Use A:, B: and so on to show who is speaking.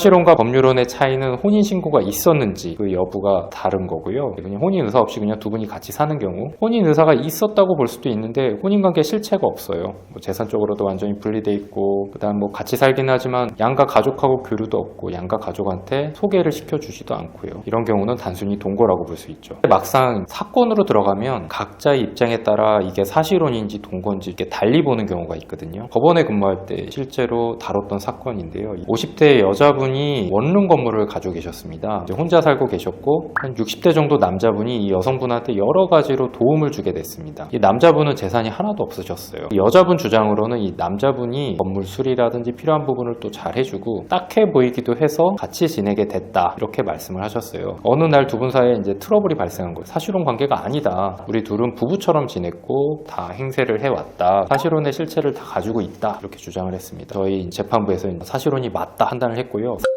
A: 사실혼과 법률혼의 차이는 혼인신고가 있었는지 그 여부가 다른 거고요. 그냥 혼인 의사 없이 그냥 두 분이 같이 사는 경우 혼인 의사가 있었다고 볼 수도 있는데 혼인관계 실체가 없어요. 뭐 재산적으로도 완전히 분리돼 있고 그다음 뭐 같이 살긴 하지만 양가 가족하고 교류도 없고 양가 가족한테 소개를 시켜주지도 않고요. 이런 경우는 단순히 동거라고 볼 수 있죠. 막상 사건으로 들어가면 각자의 입장에 따라 이게 사실혼인지 동거인지 이렇게 달리 보는 경우가 있거든요. 법원에 근무할 때 실제로 다뤘던 사건인데요. 50대 여자분 이 원룸 건물을 가지고 계셨습니다. 혼자 살고 계셨고 한 60대 정도 남자분이 이 여성분한테 여러 가지로 도움을 주게 됐습니다. 이 남자분은 재산이 하나도 없으셨어요. 이 여자분 주장으로는 이 남자분이 건물 수리라든지 필요한 부분을 또 잘 해주고 딱해 보이기도 해서 같이 지내게 됐다 이렇게 말씀을 하셨어요. 어느 날 두 분 사이에 이제 트러블이 발생한 거예요. 사실혼 관계가 아니다. 우리 둘은 부부처럼 지냈고 다 행세를 해왔다. 사실혼의 실체를 다 가지고 있다 이렇게 주장을 했습니다. 저희 재판부에서 사실혼이 맞다 판단을 했고요.